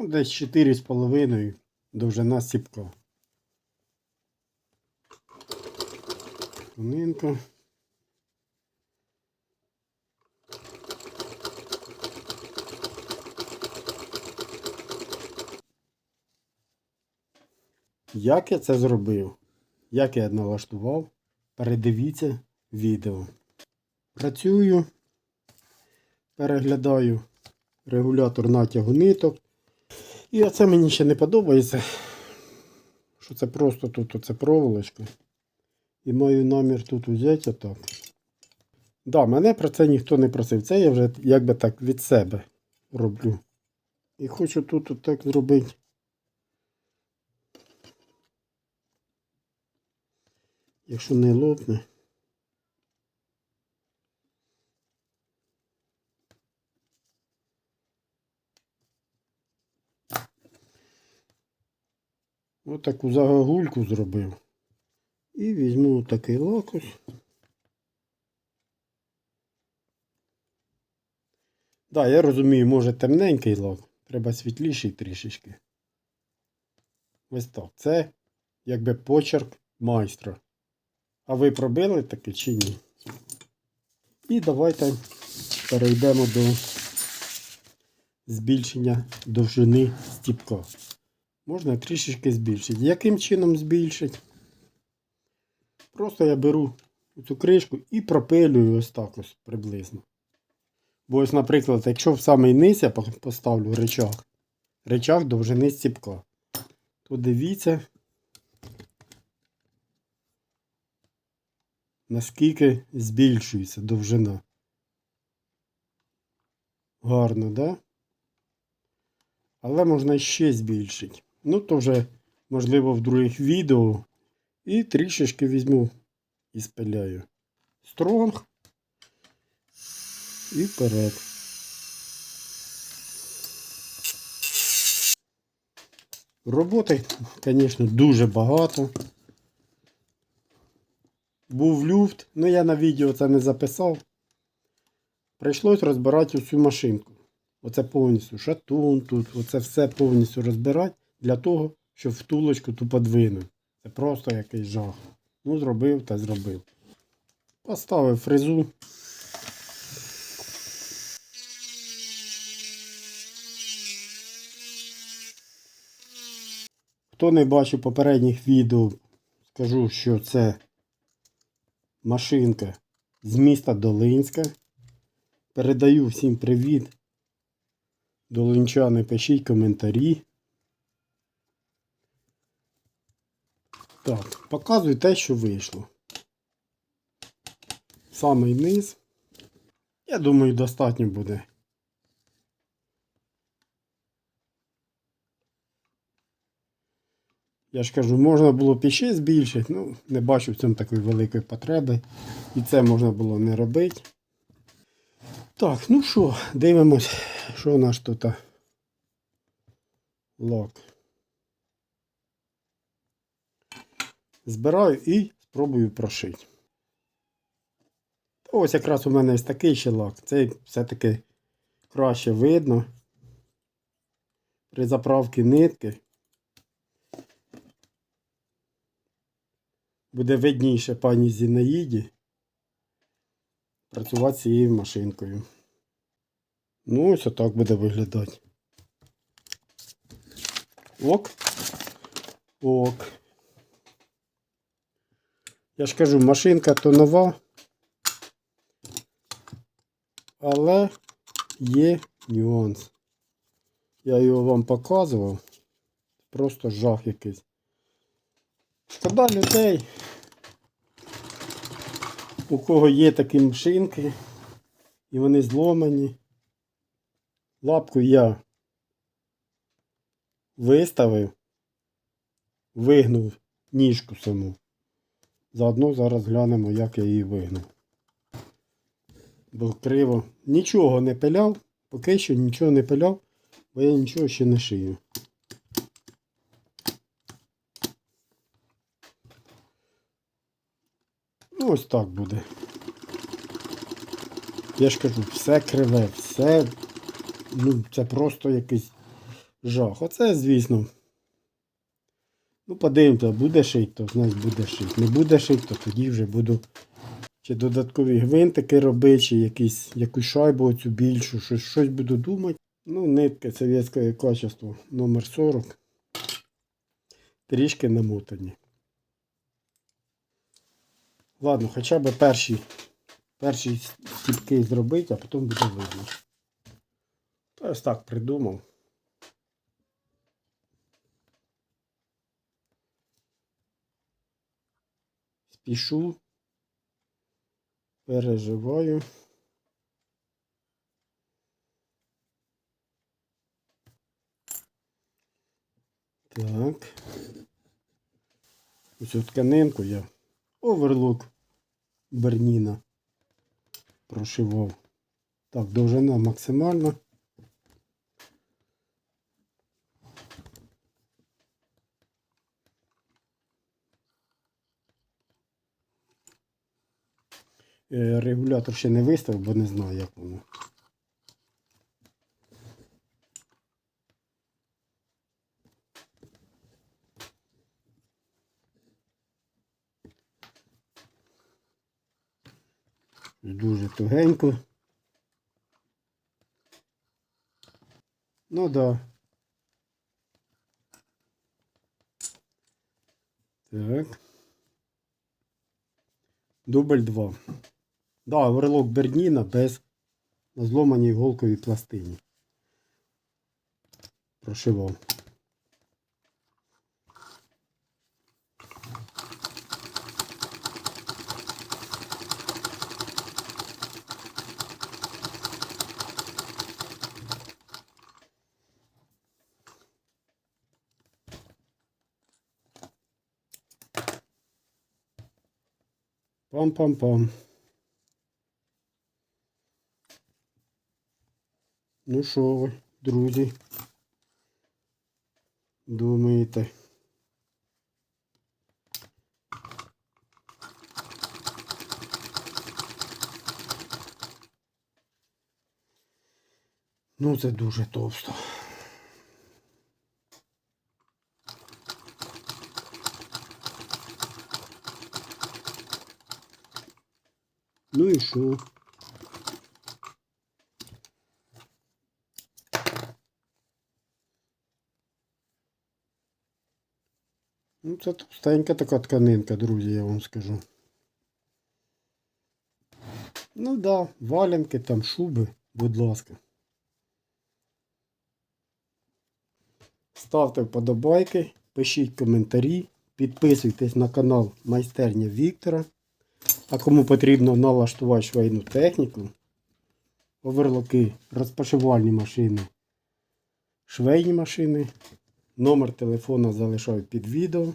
Ну, десь 4,5 довжина сіпка. Тоненько. Як я це зробив? Як я налаштував? Передивіться відео. Працюю, переглядаю регулятор натягу ниток. І оце мені ще не подобається, що це просто тут оце проволочка. І маю намір тут взяти отак. Да, мене про це ніхто не просив. Це я вже якби так від себе роблю. І хочу тут отак зробити. Якщо не лопне. Ось таку загогульку зробив. І візьму такий лакось. Да, я розумію, може темненький лак. Треба світліший трішечки. Ось так. Це якби почерк майстра. А ви пробили таке чи ні? І давайте перейдемо до збільшення довжини стіпка. Можна трішечки збільшити. Яким чином збільшити? Просто я беру цю кришку і пропилюю ось так ось приблизно. Бо ось, наприклад, якщо в самий низ я поставлю речах, речах довжини стіпка, то дивіться, наскільки збільшується довжина. Гарно, да? Але можна ще збільшити. Ну, то вже, можливо, в других відео. І трішечки візьму і спиляю. Стронг. І вперед. Роботи, звісно, дуже багато. Був люфт, ну я на відео це не записав. Прийшлось розбирати усю машинку. Оце повністю шатун тут, оце все повністю розбирати для того, щоб втулочку ту подвинути. Це просто якийсь жах. Ну, зробив та зробив. Поставив фрезу. Хто не бачив попередніх відео, скажу, що це машинка з міста Долинська. Передаю всім привіт. Долинчани, пишіть коментарі. Так, показую те, що вийшло. Самий низ. Я думаю, достатньо буде. Я ж кажу, можна було б іще збільшити, ну, не бачу в цьому такої великої потреби. І це можна було не робити. Так, ну що, дивимось, що у нас тут лак. Збираю і спробую прошити. Ось якраз у мене ось такий ще лак. Цей все-таки краще видно. При заправці нитки буде видніше пані Зінаїді працювати цією машинкою. Ну, ось отак буде виглядати. Ок. Ок. Я ж кажу, машинка то нова. Але є нюанс. Я його вам показував. Просто жах якийсь. Шкода людей, у кого є такі машинки, і вони зломані. Лапку я виставив, вигнув ніжку саму. Заодно зараз глянемо, як я її вигнув. Бо криво. Нічого не пиляв, поки що нічого не пиляв, бо я нічого ще не шию. Ну, ось так буде. Я ж кажу, все криве, все. Ну, це просто якийсь жах. Оце, звісно. Ну, подивимося, буде шить, то значить буде шить. Не буде шить, то тоді вже буду чи додаткові гвинтики робити, чи якісь, якусь шайбу оцю більшу, щось, щось буду думати. Ну, нитки совєтського качества номер 40. Трішки намотані. Ладно, хоча б перші, перші стіпки зробити, а потім буде видно. Ось так придумав. Спішу. Переживаю. Так. Ось цю тканинку я оверлок Берніна прошивав. Так, довжина максимальна. Регулятор ще не виставив, бо не знаю, як воно. Дуже тугенько. Ну да. Так. Дубль 2. Да, верлок Берніна без на зломаній голковій пластині. Прошивав. Пам-пам-пам. Ну що ви, друзі? Думаєте? Ну, це дуже товсто. Ну і що? Ну, це товстенька така тканинка, друзі, я вам скажу. Ну да, валенки, там шуби, будь ласка. Ставте вподобайки, пишіть коментарі, підписуйтесь на канал Майстерня Віктора. А кому потрібно налаштувати швейну техніку, оверлоки, розпашивальні машини, швейні машини, номер телефона залишаю під відео.